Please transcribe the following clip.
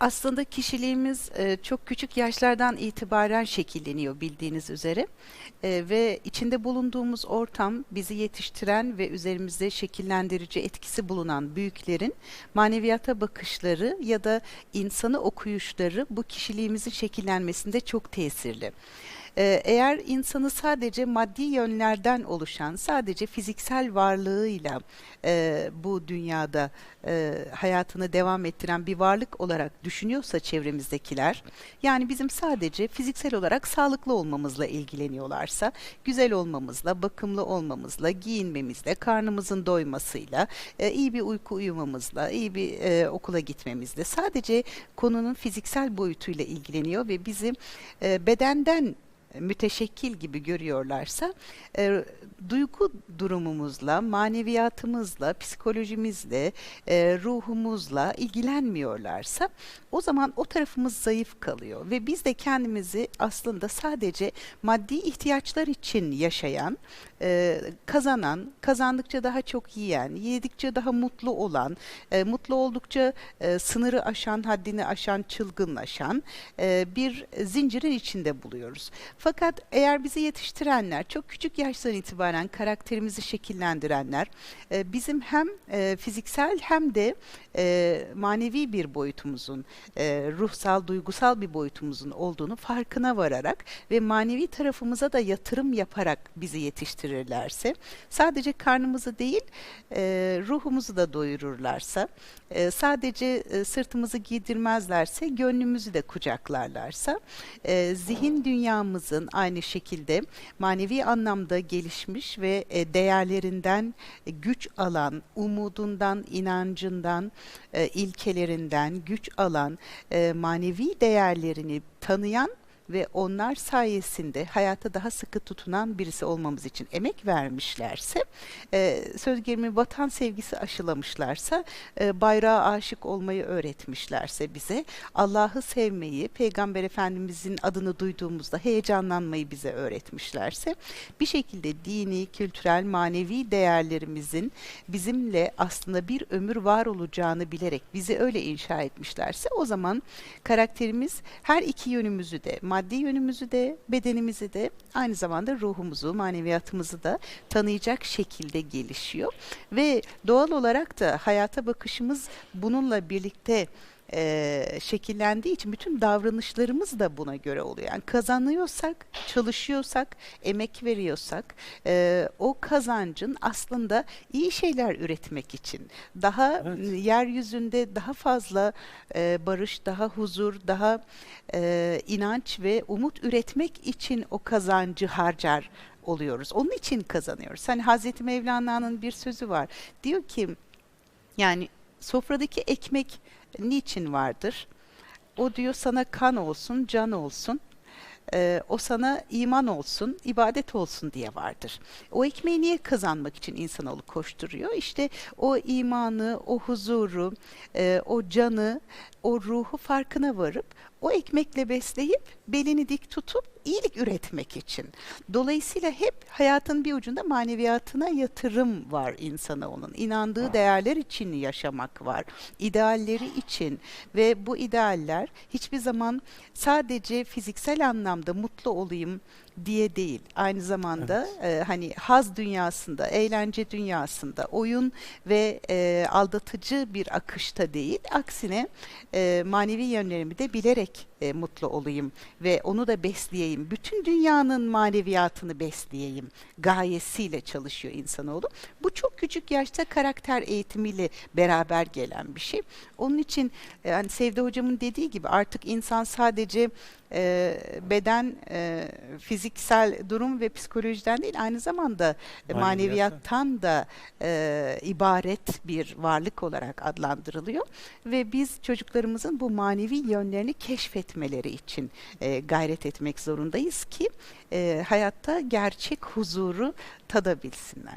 Aslında kişiliğimiz e, çok küçük yaşlardan itibaren şekilleniyor bildiğiniz üzere E, ve içinde bulunduğumuz ortam bizi yetiştiren ve üzerimizde şekillendirici etkisi bulunan büyüklerin maneviyata bakışları ya da insanı okuyuşları bu kişiliğimizin şekillenmesinde çok tesirli. E, Eğer insanı sadece maddi yönlerden oluşan, sadece fiziksel varlığıyla e, bu dünyada e, hayatını devam ettiren bir varlık olarak düşünüyorsa çevremizdekiler, yani bizim sadece fiziksel olarak sağlıklı olmamızla ilgileniyorlarsa, güzel olmamızla, bakımlı olmamızla, giyinmemizle, karnımızın doymasıyla, e, iyi bir uyku uyumamızla, iyi bir e, okula gitmemizle, sadece konunun fiziksel boyutuyla ilgileniyor ve bizim e, bedenden müteşekkil gibi görüyorlarsa e, duygu durumumuzla, maneviyatımızla, psikolojimizle, e, ruhumuzla ilgilenmiyorlarsa o zaman o tarafımız zayıf kalıyor ve biz de kendimizi aslında sadece maddi ihtiyaçlar için yaşayan, e, kazanan, kazandıkça daha çok yiyen, yedikçe daha mutlu olan, e, mutlu oldukça e, sınırı aşan, haddini aşan, çılgınlaşan e, bir zincirin içinde buluyoruz. Fakat eğer bizi yetiştirenler, çok küçük yaştan itibaren karakterimizi şekillendirenler, e, bizim hem e, fiziksel hem de e, manevi bir boyutumuzun, ruhsal, duygusal bir boyutumuzun olduğunu farkına vararak ve manevi tarafımıza da yatırım yaparak bizi yetiştirirlerse, sadece karnımızı değil, ruhumuzu da doyururlarsa, sadece sırtımızı giydirmezlerse, gönlümüzü de kucaklarlarsa, zihin dünyamızın aynı şekilde manevi anlamda gelişmiş ve e, değerlerinden e, güç alan, umudundan, inancından, e, ilkelerinden güç alan, manevi değerlerini tanıyan ve onlar sayesinde hayata daha sıkı tutunan birisi olmamız için emek vermişlerse, e, söz gelimi vatan sevgisi aşılamışlarsa, e, bayrağa aşık olmayı öğretmişlerse bize, Allah'ı sevmeyi, Peygamber Efendimizin adını duyduğumuzda heyecanlanmayı bize öğretmişlerse, bir şekilde dini, kültürel, manevi değerlerimizin bizimle aslında bir ömür var olacağını bilerek bizi öyle inşa etmişlerse, o zaman karakterimiz her iki yönümüzü de, maddi yönümüzü de, bedenimizi de, aynı zamanda ruhumuzu, maneviyatımızı da tanıyacak şekilde gelişiyor. Ve doğal olarak da hayata bakışımız bununla birlikte e, şekillendiği için bütün davranışlarımız da buna göre oluyor. Yani kazanıyorsak, çalışıyorsak, emek veriyorsak e, o kazancın aslında iyi şeyler üretmek için daha Evet. yeryüzünde daha fazla e, barış, daha huzur, daha e, inanç ve umut üretmek için o kazancı harcar oluyoruz. Onun için kazanıyoruz. Hani Hazreti Mevlana'nın bir sözü var. Diyor ki yani sofradaki ekmek niçin vardır? O diyor sana kan olsun, can olsun. Ee, o sana iman olsun, ibadet olsun diye vardır. O ekmeği niye kazanmak için insanoğlu koşturuyor? İşte o imanı, o huzuru, e, o canı, o ruhu farkına varıp o ekmekle besleyip belini dik tutup iyilik üretmek için. Dolayısıyla hep hayatın bir ucunda maneviyatına yatırım var insanoğlunun. İnandığı değerler için yaşamak var. idealleri için ve bu idealler hiçbir zaman sadece fiziksel anlamda mutlu olayım diye değil. Aynı zamanda e, hani haz dünyasında, eğlence dünyasında, oyun ve e, aldatıcı bir akışta değil. Aksine e, manevi yönlerimi de bilerek e, mutlu olayım ve onu da besleyeyim. Bütün dünyanın maneviyatını besleyeyim gayesiyle çalışıyor insanoğlu. Bu çok küçük yaşta karakter eğitimiyle beraber gelen bir şey. Onun için e, hani Sevde hocamın dediği gibi artık insan sadece e, beden, e, fiziksel durum ve psikolojiden değil aynı zamanda e, Maneviyattan. da e, ibaret bir varlık olarak adlandırılıyor ve biz çocuklarımızın bu manevi yönlerini keşfetmeleri için e, gayret etmek zorundayız ki e, hayatta gerçek huzuru tadabilsinler.